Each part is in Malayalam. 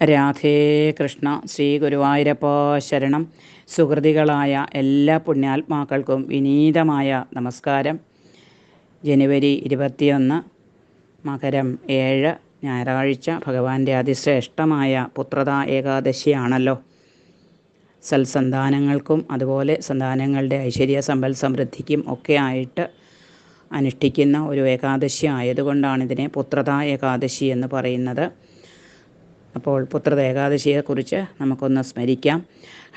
രാധേ കൃഷ്ണ ശ്രീ ഗുരുവായൂരപ്പ ശരണം. സുഹൃതികളായ എല്ലാ പുണ്യാത്മാക്കൾക്കും വിനീതമായ നമസ്കാരം. ജനുവരി ഇരുപത്തിയൊന്ന് മകരം ഏഴ് ഞായറാഴ്ച ഭഗവാന്റെ അതിശ്രേഷ്ഠമായ പുത്രത ഏകാദശിയാണല്ലോ. സൽസന്താനങ്ങൾക്കും അതുപോലെ സന്താനങ്ങളുടെ ഐശ്വര്യ സമ്പൽ സമൃദ്ധിക്കും ഒക്കെ ആയിട്ട് അനുഷ്ഠിക്കുന്ന ഒരു ഏകാദശി ആയതുകൊണ്ടാണ് ഇതിനെ പുത്രത ഏകാദശി എന്ന് പറയുന്നത്. അപ്പോൾ പുത്രത ഏകാദശിയെക്കുറിച്ച് നമുക്കൊന്ന് സ്മരിക്കാം.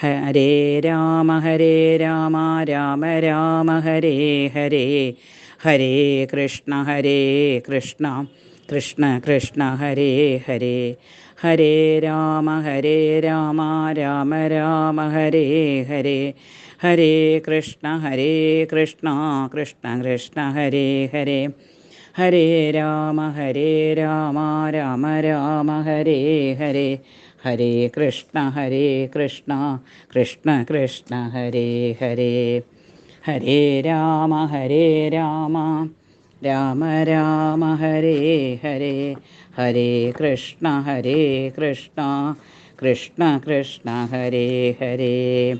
ഹരേ രാമ ഹരേ രാമ രാമ രാമ ഹരേ ഹരേ. ഹരേ കൃഷ്ണ ഹരേ കൃഷ്ണ. കൃഷ്ണ കൃഷ്ണ ഹരേ ഹരേ. ഹരേ രാമ ഹരേ രാമ രാമ രാമ ഹരേ ഹരേ. ഹരേ കൃഷ്ണ ഹരേ കൃഷ്ണ. കൃഷ്ണ കൃഷ്ണ ഹരേ ഹരേ. ഹരേ രാമ ഹരേ രാമ രാമ രാമ ഹരേ ഹരേ. ഹരേ കൃഷ്ണ ഹരേ കൃഷ്ണ കൃഷ്ണ കൃഷ്ണ ഹരേ ഹരേ. ഹരേ രാമ ഹരേ രാമ രാമ രാമ ഹരേ ഹരേ. ഹരേ കൃഷ്ണ ഹരേ കൃഷ്ണ കൃഷ്ണ കൃഷ്ണ ഹരേ ഹരേ.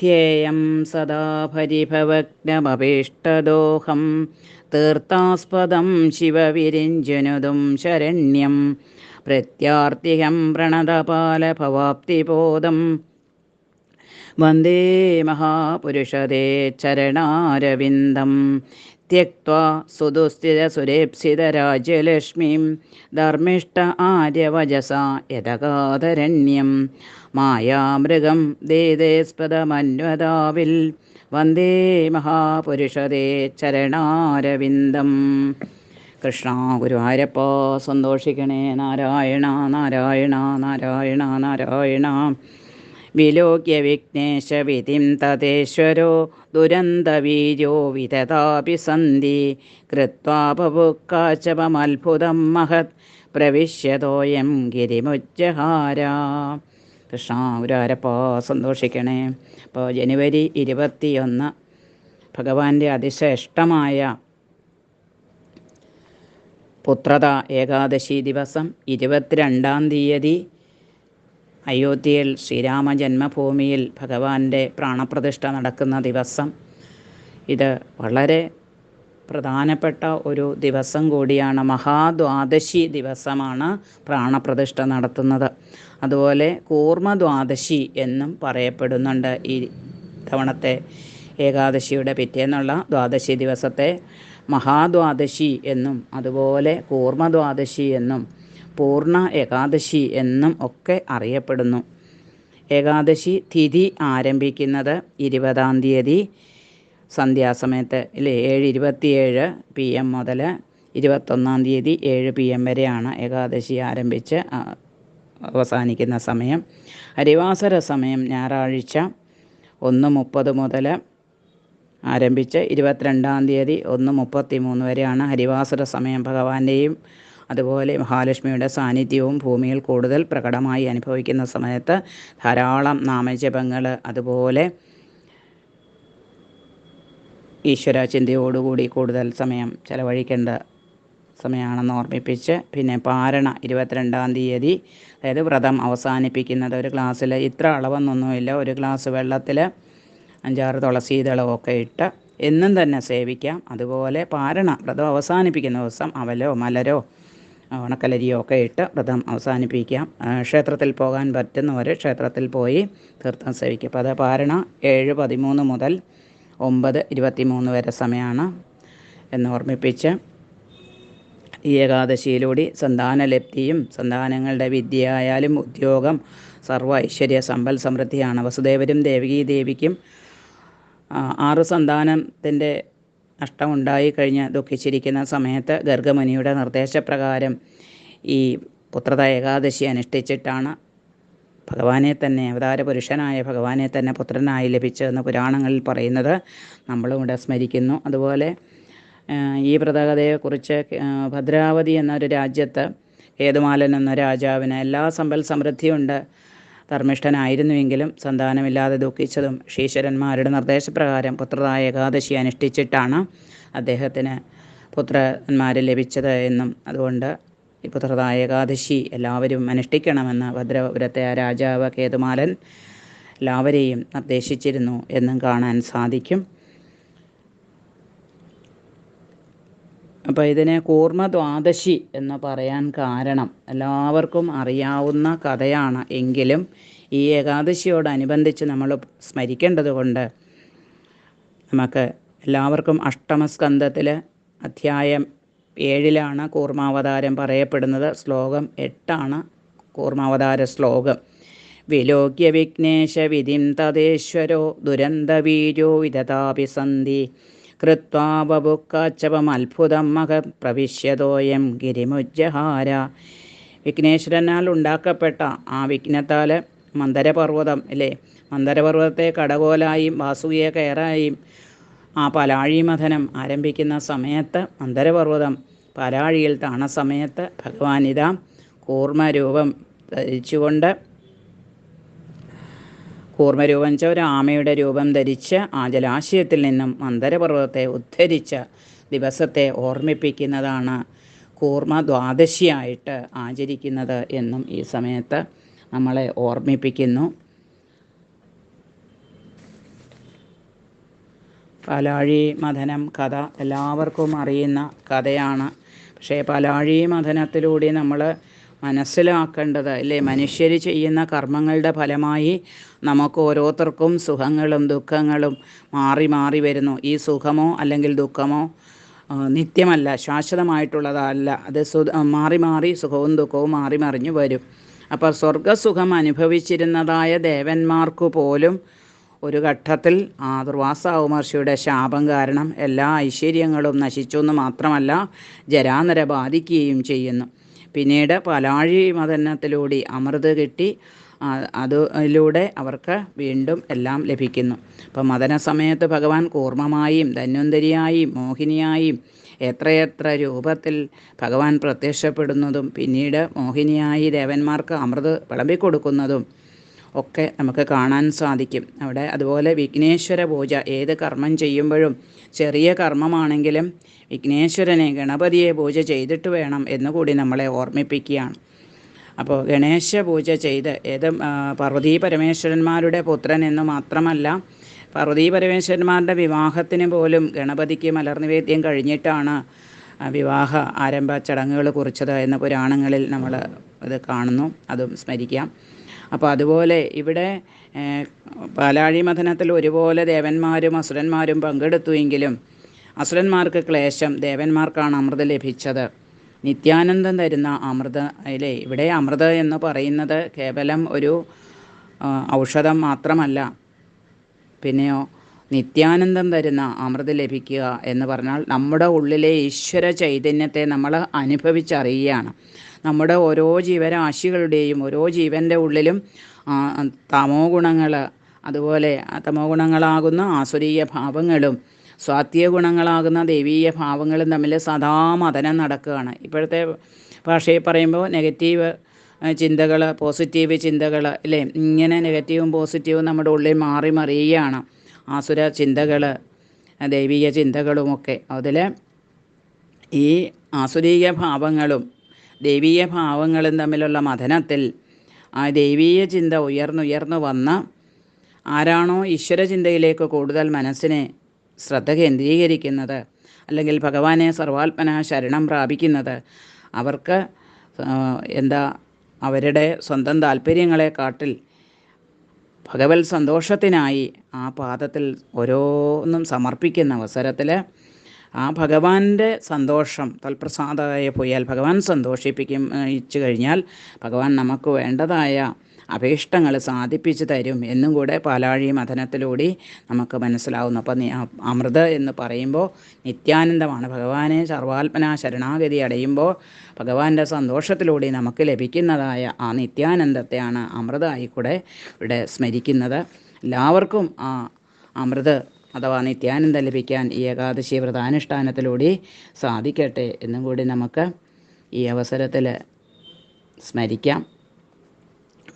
ധ്യേയം സദാ പരിഭവഗ്നമഭീഷ്ടദോഹം തീർത്ഥാസ്പദം ശിവവിരിഞ്ജനുതും ശരണ്യം. പ്രത്യാർത്ഥികം പ്രണതപാലഭവാപ്തിബോധം. വന്ദേ മഹാപുരുഷദേ ചരണാരവിന്ദം. തുദുസ്ഥിരസുരേപ്സിതരാജ്യലക്ഷ്മീം ധർമ്മിഷ്ട ആര്യവചസ യഥകാതരണ്യം മായാമൃഗം ദേദേസ്പദമന്വതാവിൽ വന്ദേ മഹാപുരുഷതേ ചരണാരവിന്ദം. കൃഷ്ണ ഗുരുവായൂരപ്പ സന്തോഷിക്കണേ നാരായണ നാരായണ നാരായണ നാരായണ. വിലോക്യ വിഘ്നേശ വിധിം തദേശ്വരോ ദുരന്തവീര്യോ വിതതാപി സന്ധി കൃത്വാപുക്കാശവമത്ഭുതം മഹത് പ്രവിശ്യതോയം ഗിരിമുജ്ജഹാര. കൃഷ്ണ ഗുരുവായൂരപ്പ സന്തോഷിക്കണേ. അപ്പോൾ ജനുവരി ഇരുപത്തിയൊന്ന് ഭഗവാന്റെ അതിശ്രേഷ്ഠമായ പുത്രത ഏകാദശി ദിവസം ഇരുപത്തിരണ്ടാം തീയതി അയോധ്യയിൽ ശ്രീരാമ ജന്മഭൂമിയിൽ ഭഗവാന്റെ പ്രാണപ്രതിഷ്ഠ നടക്കുന്ന ദിവസം. ഇത് വളരെ പ്രധാനപ്പെട്ട ഒരു ദിവസം കൂടിയാണ് മഹാദ്വാദശി ദിവസമാണ് പ്രാണപ്രതിഷ്ഠ നടത്തുന്നത്. അതുപോലെ കൂർമ്മദ്വാദശി എന്നും പറയപ്പെടുന്നുണ്ട് ഈ തവണത്തെ ഏകാദശിയുടെ പിറ്റേന്നുള്ള ദ്വാദശി ദിവസത്തെ മഹാദ്വാദശി എന്നും അതുപോലെ കൂർമ്മദ്വാദശി എന്നും പൂർണ ഏകാദശി എന്നും ഒക്കെ അറിയപ്പെടുന്നു. ഏകാദശി തിഥി ആരംഭിക്കുന്നത് ഇരുപതാം തീയതി സന്ധ്യാസമയത്ത് ഇല്ലേ ഏഴ് ഇരുപത്തിയേഴ് പി എം മുതൽ ഇരുപത്തൊന്നാം തീയതി ഏഴ് പി എം വരെയാണ് ഏകാദശി ആരംഭിച്ച് അവസാനിക്കുന്ന സമയം. അരിവാസര സമയം ഞായറാഴ്ച ഒന്ന് മുപ്പത് മുതൽ ആരംഭിച്ച് ഇരുപത്തിരണ്ടാം തീയതി ഒന്ന് മുപ്പത്തി മൂന്ന് വരെയാണ് ഹരിവാസര സമയം ഭഗവാന്റെയും അതുപോലെ മഹാലക്ഷ്മിയുടെ സാന്നിധ്യവും ഭൂമിയിൽ കൂടുതൽ പ്രകടമായി അനുഭവിക്കുന്ന സമയത്ത് ധാരാളം നാമജപങ്ങൾ അതുപോലെ ഈശ്വര ചിന്തയോടുകൂടി കൂടുതൽ സമയം ചെലവഴിക്കേണ്ട സമയമാണെന്ന് ഓർമ്മിപ്പിച്ച് പിന്നെ പാരണ ഇരുപത്തിരണ്ടാം തീയതി അതായത് വ്രതം അവസാനിപ്പിക്കുന്നത് ഒരു ഗ്ലാസ്സിൽ ഇത്ര അളവെന്നൊന്നുമില്ല. ഒരു ഗ്ലാസ് വെള്ളത്തിൽ അഞ്ചാറ് തുളസി തുളസീതളമൊക്കെ ഇട്ട് എന്നും തന്നെ സേവിക്കാം. അതുപോലെ പാരണ വ്രതം അവസാനിപ്പിക്കുന്ന ദിവസം അവലോ മലരോ ഉണക്കലരിയോ ഒക്കെ ഇട്ട് വ്രതം അവസാനിപ്പിക്കാം. ക്ഷേത്രത്തിൽ പോകാൻ പറ്റുന്നവർ ക്ഷേത്രത്തിൽ പോയി തീർത്ഥം സേവിക്കും. അപ്പോൾ അത് പാരണ ഏഴ് പതിമൂന്ന് മുതൽ ഒമ്പത് ഇരുപത്തി മൂന്ന് വരെ സമയമാണ് എന്ന് ഓർമ്മിപ്പിച്ച് ഈ ഏകാദശിയിലൂടെ സന്താനലബ്ധിയും സന്താനങ്ങളുടെ വിദ്യയായാലും ഉദ്യോഗം സർവ ഐശ്വര്യ സമ്പൽ സമൃദ്ധിയാണ്. വസുദേവരും ദേവകീ ദേവിക്കും ആറ് സന്താനത്തിന്റെ നഷ്ടമുണ്ടായി കഴിഞ്ഞ് ദുഃഖിച്ചിരിക്കുന്ന സമയത്ത് ഗർഗമുനിയുടെ നിർദ്ദേശപ്രകാരം ഈ പുത്രത ഏകാദശി അനുഷ്ഠിച്ചിട്ടാണ് ഭഗവാനെ തന്നെ അവതാര പുരുഷനായ ഭഗവാനെ തന്നെ പുത്രനായി ലഭിച്ചതെന്ന് പുരാണങ്ങളിൽ പറയുന്നത് നമ്മളും ഇവിടെ സ്മരിക്കുന്നു. അതുപോലെ ഈ വ്രതകഥയെക്കുറിച്ച് ഭദ്രാവതി എന്നൊരു രാജ്യത്ത് കേതുമാലൻ എന്ന രാജാവിന് എല്ലാ സമ്പൽ സമൃദ്ധിയുണ്ട്. ധർമ്മിഷ്ഠനായിരുന്നുവെങ്കിലും സന്താനമില്ലാതെ ദുഃഖിച്ചതും ശീശ്വരന്മാരുടെ നിർദ്ദേശപ്രകാരം പുത്രതായ ഏകാദശി അനുഷ്ഠിച്ചിട്ടാണ് അദ്ദേഹത്തിന് പുത്രന്മാർ ലഭിച്ചത് എന്നും അതുകൊണ്ട് ഈ പുത്രത ഏകാദശി എല്ലാവരും അനുഷ്ഠിക്കണമെന്ന് ഭദ്രപുരത്തെ ആ രാജാവ് കേതുമാലൻ എല്ലാവരെയും നിർദ്ദേശിച്ചിരുന്നു എന്നും കാണാൻ സാധിക്കും. അപ്പോൾ ഇതിനെ കൂർമ്മ ദ്വാദശി എന്ന് പറയാൻ കാരണം എല്ലാവർക്കും അറിയാവുന്ന കഥയാണ്. എങ്കിലും ഈ ഏകാദശിയോടനുബന്ധിച്ച് നമ്മൾ സ്മരിക്കേണ്ടത് കൊണ്ട് നമുക്ക് എല്ലാവർക്കും അഷ്ടമസ്കന്ധത്തിൽ അധ്യായം ഏഴിലാണ് കൂർമാവതാരം പറയപ്പെടുന്നത്. ശ്ലോകം എട്ടാണ് കൂർമാവതാര ശ്ലോകം. വിലോക്യ വിഘ്നേശ വിധിം തദേശ്വരോ ദുരന്തവീര്യോ വിദതാപി സന്ധി കൃത്വാ ബബുക്കാച്ചവമത്ഭുതം മക പ്രവിശ്യതോയം ഗിരിമുജ്ജഹാര. വിഘ്നേശ്വരനാൽ ഉണ്ടാക്കപ്പെട്ട ആ വിഘ്നത്താൽ മന്ദരപർവതം അല്ലേ? മന്ദരപർവതത്തെ കടകോലായും വാസുകിയെ കയറായും ആ പലാഴി മഥനം ആരംഭിക്കുന്ന സമയത്ത് മന്ദരപർവതം പലാഴിയിൽ താണ സമയത്ത് ഭഗവാൻ ഇതാ കൂർമ്മരൂപം ധരിച്ചുകൊണ്ട് കൂർമ്മരൂപം വെച്ച ഒരു ആമയുടെ രൂപം ധരിച്ച് ആ ജലാശയത്തിൽ നിന്നും മന്ദരപർവതത്തെ ഉദ്ധരിച്ച ദിവസത്തെ ഓർമ്മിപ്പിക്കുന്നതാണ് കൂർമ്മ ദ്വാദശിയായിട്ട് ആചരിക്കുന്നത് എന്നും ഈ സമയത്ത് നമ്മളെ ഓർമ്മിപ്പിക്കുന്നു. പാലാഴി മഥനം കഥ എല്ലാവർക്കും അറിയുന്ന കഥയാണ്. പക്ഷേ പലാഴി മഥനത്തിലൂടെ നമ്മൾ മനസ്സിലാക്കേണ്ടത് അല്ലേ? മനുഷ്യർ ചെയ്യുന്ന കർമ്മങ്ങളുടെ ഫലമായി നമുക്ക് ഓരോരുത്തർക്കും സുഖങ്ങളും ദുഃഖങ്ങളും മാറി മാറി വരുന്നു. ഈ സുഖമോ അല്ലെങ്കിൽ ദുഃഖമോ നിത്യമല്ല ശാശ്വതമായിട്ടുള്ളതല്ല. അത് സു മാറി മാറി സുഖവും ദുഃഖവും മാറി മറിഞ്ഞു വരും. അപ്പോൾ സ്വർഗസുഖം അനുഭവിച്ചിരുന്നതായ ദേവന്മാർക്ക് പോലും ഒരു ഘട്ടത്തിൽ ആ ദുർവാസാവ് മഹർഷിയുടെ ശാപം കാരണം എല്ലാ ഐശ്വര്യങ്ങളും നശിച്ചു എന്ന് മാത്രമല്ല ജരാനര ബാധിക്കുകയും ചെയ്യുന്നു. പിന്നീട് പലാഴി മദനത്തിലൂടെ അമൃത് കിട്ടി അതിലൂടെ അവർക്ക് വീണ്ടും എല്ലാം ലഭിക്കുന്നു. അപ്പം മദന സമയത്ത് ഭഗവാൻ കൂർമ്മമായും ധന്വന്തരിയായും മോഹിനിയായും എത്രയെത്ര രൂപത്തിൽ ഭഗവാൻ പ്രത്യക്ഷപ്പെടുന്നതും പിന്നീട് മോഹിനിയായി ദേവന്മാർക്ക് അമൃത് വിളമ്പിക്കൊടുക്കുന്നതും ഒക്കെ നമുക്ക് കാണാൻ സാധിക്കും. അവിടെ അതുപോലെ വിഘ്നേശ്വര പൂജ ഏത് കർമ്മം ചെയ്യുമ്പോഴും ചെറിയ കർമ്മമാണെങ്കിലും വിഘ്നേശ്വരനെ ഗണപതിയെ പൂജ ചെയ്തിട്ട് വേണം എന്നുകൂടി നമ്മളെ ഓർമ്മിപ്പിക്കുകയാണ്. അപ്പോൾ ഗണേശ പൂജ ചെയ്ത് ഏത് പാർവതീ പരമേശ്വരന്മാരുടെ പുത്രൻ എന്ന് മാത്രമല്ല പാർവതീ പരമേശ്വരന്മാരുടെ വിവാഹത്തിന് പോലും ഗണപതിക്ക് മലർനിവേദ്യം കഴിഞ്ഞിട്ടാണ് വിവാഹ ആരംഭ ചടങ്ങുകൾ കുറിച്ചത് എന്ന പുരാണങ്ങളിൽ നമ്മൾ ഇത് കാണുന്നു. അതും സ്മരിക്കാം. അപ്പോൾ അതുപോലെ ഇവിടെ പാലാഴി മഥനത്തിൽ ഒരുപോലെ ദേവന്മാരും അസുരന്മാരും പങ്കെടുത്തു എങ്കിലും അസുരന്മാർക്ക് ക്ലേശം ദേവന്മാർക്കാണ് അമൃത് ലഭിച്ചത്. നിത്യാനന്ദം തരുന്ന അമൃത അല്ലേ ഇവിടെ അമൃത എന്ന് പറയുന്നത് കേവലം ഒരു ഔഷധം മാത്രമല്ല. പിന്നെയോ നിത്യാനന്ദം തരുന്ന അമൃത് ലഭിക്കുക എന്ന് പറഞ്ഞാൽ നമ്മുടെ ഉള്ളിലെ ഈശ്വര ചൈതന്യത്തെ നമ്മൾ അനുഭവിച്ചറിയുകയാണ്. നമ്മുടെ ഓരോ ജീവരാശികളുടെയും ഓരോ ജീവന്റെ ഉള്ളിലും തമോ ഗുണങ്ങൾ അതുപോലെ തമോ ഗുണങ്ങളാകുന്ന ആസുരീയ ഭാവങ്ങളും സ്വാത്യ ഗുണങ്ങളാകുന്ന ദൈവീയ ഭാവങ്ങളും തമ്മിൽ സദാ മതനം നടക്കുകയാണ്. ഇപ്പോഴത്തെ ഭാഷയിൽ പറയുമ്പോൾ നെഗറ്റീവ് ചിന്തകൾ പോസിറ്റീവ് ചിന്തകൾ അല്ലേ ഇങ്ങനെ നെഗറ്റീവും പോസിറ്റീവും നമ്മുടെ ഉള്ളിൽ മാറി മറിയുകയാണ്. ആസുര ചിന്തകൾ ദൈവീയ ചിന്തകളുമൊക്കെ. അതിൽ ഈ ആസുരീയ ഭാവങ്ങളും ദൈവീയ ഭാവങ്ങളും തമ്മിലുള്ള മഥനത്തിൽ ആ ദൈവീയ ചിന്ത ഉയർന്നുയർന്നു വന്ന ആരാണോ ഈശ്വര ചിന്തയിലേക്ക് കൂടുതൽ മനസ്സിനെ ശ്രദ്ധ കേന്ദ്രീകരിക്കുന്നത് അല്ലെങ്കിൽ ഭഗവാനെ സർവാത്മന ശരണം പ്രാപിക്കുന്നത് അവർക്ക് എന്താ അവരുടെ സ്വന്തം താല്പര്യങ്ങളെക്കാട്ടിൽ ഭഗവത് സന്തോഷത്തിനായി ആ പാദത്തിൽ ഓരോന്നും സമർപ്പിക്കുന്ന അവസരത്തിൽ ആ ഭഗവാന്റെ സന്തോഷം തൽപ്രസാദമായി പോയാൽ ഭഗവാൻ സന്തോഷിപ്പിക്കും ഇച്ചു കഴിഞ്ഞാൽ ഭഗവാൻ നമുക്ക് വേണ്ടതായ അഭീഷ്ടങ്ങൾ സാധിപ്പിച്ചു തരും എന്നും കൂടെ പാലാഴി മഥനത്തിലൂടെ നമുക്ക് മനസ്സിലാവുന്നു. അപ്പം അമൃത് എന്ന് പറയുമ്പോൾ നിത്യാനന്ദമാണ്. ഭഗവാനെ സർവാത്മന ശരണാഗതി അടയുമ്പോൾ ഭഗവാന്റെ സന്തോഷത്തിലൂടെ നമുക്ക് ലഭിക്കുന്നതായ ആ നിത്യാനന്ദത്തെയാണ് അമൃതായിക്കൂടെ കൂടെ ഇവിടെ സ്മരിക്കുന്നത്. എല്ലാവർക്കും ആ അമൃത് അഥവാ നിത്യാനന്ദം ലഭിക്കാൻ ഈ ഏകാദശി വ്രതാനുഷ്ഠാനത്തിലൂടെ സാധിക്കട്ടെ എന്നും കൂടി നമുക്ക് ഈ അവസരത്തിൽ സ്മരിക്കാം.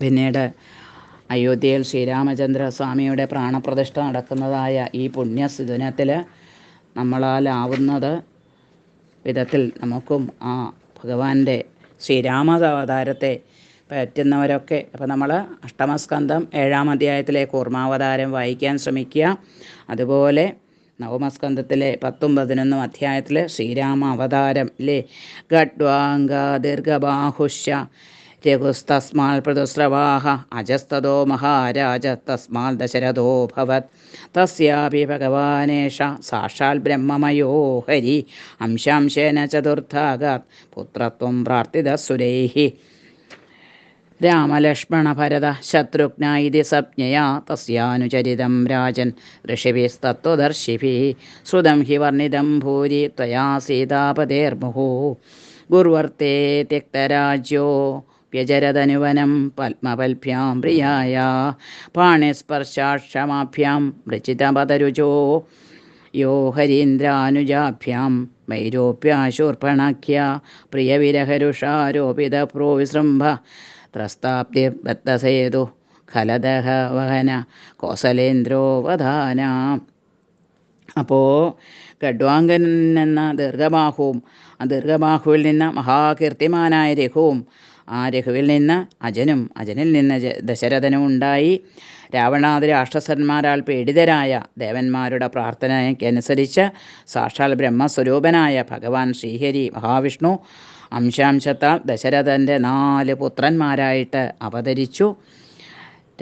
പിന്നീട് അയോധ്യയിൽ ശ്രീരാമചന്ദ്ര സ്വാമിയുടെ പ്രാണപ്രതിഷ്ഠ നടക്കുന്നതായ ഈ പുണ്യസുദിനത്തിൽ നമ്മളാലാവുന്നത് വിധത്തിൽ നമുക്കും ആ ഭഗവാന്റെ ശ്രീരാമാവതാരത്തെ പറ്റുന്നവരൊക്കെ. അപ്പോൾ നമ്മൾ അഷ്ടമസ്കന്ധം ഏഴാം അധ്യായത്തിലെ കൂർമാവതാരം വായിക്കാൻ ശ്രമിക്കുക. അതുപോലെ നവമസ്കന്ധത്തിലെ പത്തും പതിനൊന്നും അധ്യായത്തിൽ ശ്രീരാമ അവതാരം ഇല്ലേ ഗഡ്വാംഗ ദീർഘബാഹുഷ രഘുസ്തസ്മാൽ പൃഥുസ്രവാഹ അജസ്തോ മഹാരാജ തസ്മാൽ ദശരഥോ ഭവത്. തസ്യാപി ഭഗവാനേഷ സാക്ഷാൽ ബ്രഹ്മമയോ ഹരി അംശാംശേന ചതുർത്ഥാഗാത് പുത്രത്വം രാമലക്ഷ്മണ ഭരത ശത്രുഘ്ന ഇതി സപ്ഞയാ തസ്യാനുചരിതം രാജൻ. ഋഷിഭിസ്തത്വദർശിഭി. ശ്രുതം ഹി വർണിതം ഭൂരി ത്വയാ സീതാപതേർമുഹു. ഗുർവർത്തേ തിക്തരാജ്യോ വ്യജരതനുവനം പത്മപൽഭ്യാം പ്രിയായ. പാണിസ്പർശാക്ഷമാഭ്യാം രചിതപതരുചോ യോ ഹരീന്ദ്രാനുജാഭ്യാം മൈരോപ്യാശൂർപ്പണാഖ്യ. പ്രിയവിരഹരുഷാരോപിത പ്രോവിശൃംഭ ത്രസ്താബ്ദിർബദ്ധസേതു ഖലദഹ വഹന കോസലേന്ദ്രോവധാന അപ്പോൾ ഖഡ്വാങ്കൻ എന്ന ദീർഘബാഹുവും ആ ദീർഘബാഹുവിൽ നിന്ന് മഹാകീർത്തിമാനായ രഘുവും ആ രഘുവിൽ നിന്ന് അജനും അജനിൽ നിന്ന് ദശരഥനും ഉണ്ടായി രാവണാദി രാക്ഷസന്മാരാൽ പീഡിതരായ ദേവന്മാരുടെ പ്രാർത്ഥനയ്ക്കനുസരിച്ച് സാക്ഷാൽ ബ്രഹ്മസ്വരൂപനായ ഭഗവാൻ ശ്രീഹരി മഹാവിഷ്ണു അംശാംശത്താൽ ദശരഥന്റെ നാല് പുത്രന്മാരായിട്ട് അവതരിച്ചു.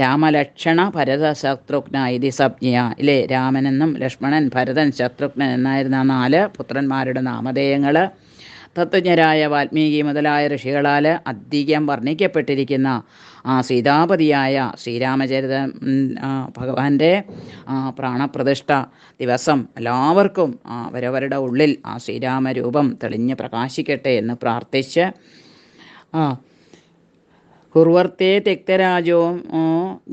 രാമലക്ഷണ ഭരത ശത്രുഘ്ന ഇതി സപ്ഞയ ഇല്ലേ? രാമനെന്നും ലക്ഷ്മണൻ ഭരതൻ ശത്രുഘ്നൻ എന്നായിരുന്ന നാല് പുത്രന്മാരുടെ നാമധേയങ്ങൾ തത്വജ്ഞരായ വാൽമീകി മുതലായ ഋഷികളാൽ അധികം വർണിക്കപ്പെട്ടിരിക്കുന്ന ആ സീതാപതിയായ ശ്രീരാമചരിത ഭഗവാന്റെ പ്രാണപ്രതിഷ്ഠ ദിവസം എല്ലാവർക്കും അവരവരുടെ ഉള്ളിൽ ആ ശ്രീരാമരൂപം തെളിഞ്ഞ് പ്രകാശിക്കട്ടെ എന്ന് പ്രാർത്ഥിച്ച് ആ കുർവർത്തെ തെക്തരാജോ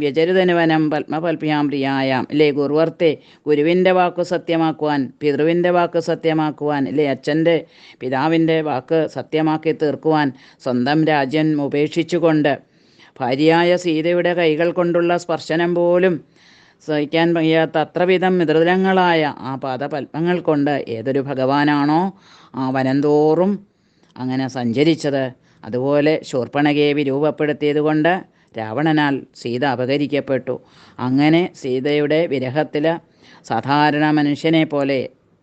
വ്യചരിതനുവനം പത്മപൽപ്പിയാം പ്രിയായാം അല്ലേ ഗുർവർത്തെ ഗുരുവിന്റെ വാക്ക് സത്യമാക്കുവാൻ പിതൃവിന്റെ വാക്ക് സത്യമാക്കുവാൻ അല്ലേ അച്ഛന്റെ പിതാവിന്റെ വാക്ക് സത്യമാക്കി തീർക്കുവാൻ സ്വന്തം രാജ്യൻ ഉപേക്ഷിച്ചുകൊണ്ട് ഭാര്യയായ സീതയുടെ കൈകൾ കൊണ്ടുള്ള സ്പർശനം പോലും സഹിക്കാൻ വയ്യാത്ത അത്രവിധം മൃദുലങ്ങളായ ആ പാദപത്മങ്ങൾ കൊണ്ട് ഏതൊരു ഭഗവാനാണോ ആ വനന്തോറും അങ്ങനെ സഞ്ചരിച്ചത്. അതുപോലെ ശൂർപ്പണകയെ വിരൂപപ്പെടുത്തിയത് കൊണ്ട് രാവണനാൽ സീത അപകരിക്കപ്പെട്ടു അങ്ങനെ സീതയുടെ വിരഹത്തിൽ സാധാരണ മനുഷ്യനെ പോലെ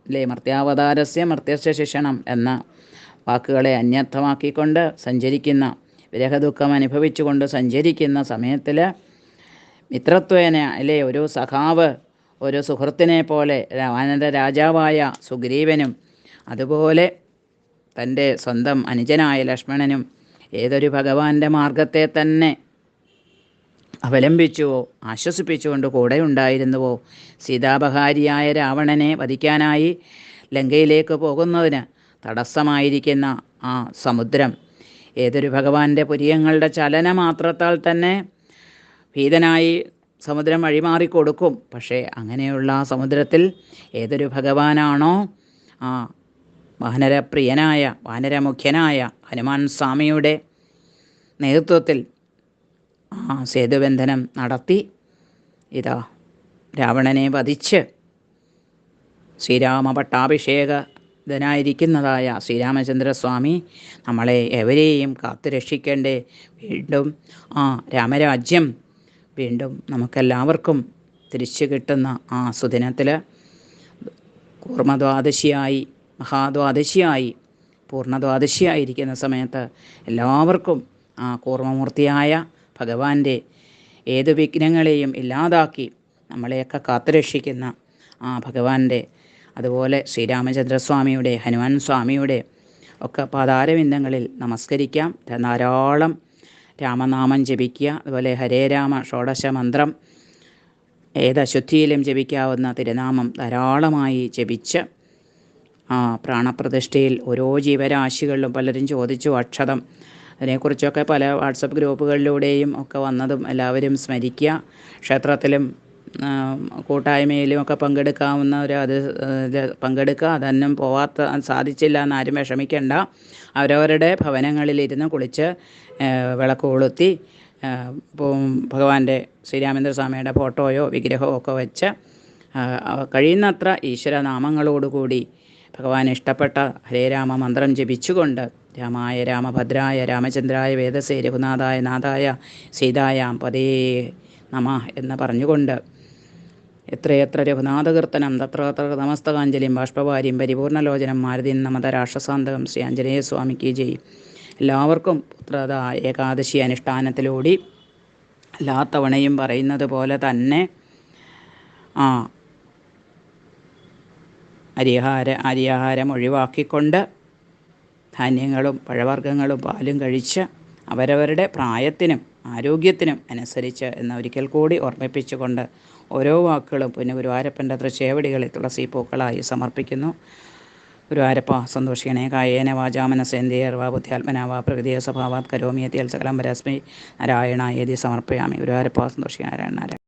അല്ലേ മർത്യാവതാരസ്യ മർത്യസ്യ ശിക്ഷണം എന്ന വാക്കുകളെ അന്യർത്ഥമാക്കിക്കൊണ്ട് സഞ്ചരിക്കുന്ന വിരഹദുഃഖം അനുഭവിച്ചുകൊണ്ട് സഞ്ചരിക്കുന്ന സമയത്തിൽ മിത്രത്വേന അല്ലേ ഒരു സഖാവ് ഒരു സുഹൃത്തിനെ പോലെ വാനര രാജാവായ സുഗ്രീവനും അതുപോലെ തന്റെ സ്വന്തം അനുജനായ ലക്ഷ്മണനും ഏതൊരു ഭഗവാന്റെ മാർഗത്തെ തന്നെ അവലംബിച്ചുവോ ആശ്വസിപ്പിച്ചുകൊണ്ട് കൂടെ ഉണ്ടായിരുന്നുവോ സീതാപഹാരിയായ രാവണനെ വധിക്കാനായി ലങ്കയിലേക്ക് പോകുന്നതിന് തടസ്സമായിരിക്കുന്ന ആ സമുദ്രം ഏതൊരു ഭഗവാന്റെ പുരിയങ്ങളുടെ ചലന മാത്രത്താൽ തന്നെ ഭീതനായി സമുദ്രം വഴിമാറി കൊടുക്കും. പക്ഷേ അങ്ങനെയുള്ള ആ സമുദ്രത്തിൽ ഏതൊരു ഭഗവാനാണോ ആ വാനരപ്രിയനായ വാനരമുഖ്യനായ ഹനുമാൻ സ്വാമിയുടെ നേതൃത്വത്തിൽ ആ സേതുബന്ധനം നടത്തി. ഇതാ രാവണനെ വധിച്ച് ശ്രീരാമ പട്ടാഭിഷേകനായിരിക്കുന്നതായ ശ്രീരാമചന്ദ്രസ്വാമി നമ്മളെ എവരെയും കാത്തു രക്ഷിക്കേണ്ടേ വീണ്ടും ആ രാമരാജ്യം വീണ്ടും നമുക്കെല്ലാവർക്കും തിരിച്ചു കിട്ടുന്ന ആ സുദിനത്തിൽ കൂർമ്മദ്വാദശിയായി മഹാദ്വാദശിയായി പൂർണദ്വാദശിയായിരിക്കുന്ന സമയത്ത് എല്ലാവർക്കും ആ കൂർമ്മമൂർത്തിയായ ഭഗവാന്റെ ഏത് വിഘ്നങ്ങളെയും ഇല്ലാതാക്കി നമ്മളെയൊക്കെ കാത്തുരക്ഷിക്കുന്ന ആ ഭഗവാന്റെ അതുപോലെ ശ്രീരാമചന്ദ്രസ്വാമിയുടെ ഹനുമാൻ സ്വാമിയുടെ ഒക്കെ പാതാരവിന്ദങ്ങളിൽ നമസ്കരിക്കാം. ധാരാളം രാമനാമം ജപിക്കുക. അതുപോലെ ഹരേ രാമ ഷോഡശ മന്ത്രം ഏത് അശുദ്ധിയിലും ജപിക്കാവുന്ന തിരുനാമം ധാരാളമായി ജപിച്ച് ആ പ്രാണപ്രതിഷ്ഠയിൽ ഓരോ ജീവരാശികളിലും പലരും ചോദിച്ചു അക്ഷതം. അതിനെക്കുറിച്ചൊക്കെ പല വാട്സപ്പ് ഗ്രൂപ്പുകളിലൂടെയും ഒക്കെ വന്നതും എല്ലാവരും സ്മരിക്കുക. ക്ഷേത്രത്തിലും കൂട്ടായ്മയിലും ഒക്കെ പങ്കെടുക്കാവുന്ന ഒരു അത് പങ്കെടുക്കുക. അതൊന്നും പോവാത്ത സാധിച്ചില്ല എന്നാരും വിഷമിക്കേണ്ട. അവരവരുടെ ഭവനങ്ങളിലിരുന്ന് കുളിച്ച് വിളക്ക് കൊളുത്തി ഭഗവാന്റെ ശ്രീരാമേന്ദ്ര ശ്രീരാമേന്ദ്രസ്വാമിയുടെ ഫോട്ടോയോ വിഗ്രഹമോ ഒക്കെ വെച്ച് കഴിയുന്നത്ര ഈശ്വരനാമങ്ങളോടുകൂടി ഭഗവാൻ ഇഷ്ടപ്പെട്ട ഹരേ രാമ മന്ത്രം ജപിച്ചുകൊണ്ട് രാമായ രാമഭദ്രായ രാമചന്ദ്രായ വേദസേ രഘുനാഥായ നാഥായ സീതായാം പതേ നമ എന്ന് പറഞ്ഞുകൊണ്ട് എത്രയെത്ര രഘുനാഥകീർത്തനം തത്ര തത്ര നമസ്തകാഞ്ജലിയും ബാഷ്പവാരിയും പരിപൂർണലോചനം മാരുതി നമത രാഷ്ട്രസാന്തകം ശ്രീ ആഞ്ജനേയ സ്വാമിക്ക് ജയി. എല്ലാവർക്കും പുത്രത ഏകാദശി അനുഷ്ഠാനത്തിലൂടി എല്ലാ തവണയും പറയുന്നത് പോലെ തന്നെ ആ അരിഹാര അരിയാഹാരം ഒഴിവാക്കിക്കൊണ്ട് ധാന്യങ്ങളും പഴവർഗങ്ങളും പാലും കഴിച്ച് അവരവരുടെ പ്രായത്തിനും ആരോഗ്യത്തിനും അനുസരിച്ച് എന്ന് ഒരിക്കൽ കൂടി ഓർമ്മിപ്പിച്ചുകൊണ്ട് ഓരോ വാക്കുകളും പിന്നെ ഗുരുവായൂരപ്പന്റെ തൃച്ചേവടികളിൽ തുളസി പൂക്കളായി സമർപ്പിക്കുന്നു. ഗുരുവായൂരപ്പ സന്തോഷിക്കണേ കായേന വാചാമനസേന്ദ്രിയർവാ ബുദ്ധ്യാത്മനാവാ പ്രകൃതിയ സ്വഭാവാത് കരോമിയത്തിയൽ സകലം പരസ്മി നാരായണ ഏതി സമർപ്പയാമി. ഗുരുവായൂരപ്പ സന്തോഷിക്കണ നാരായണ നാരായണ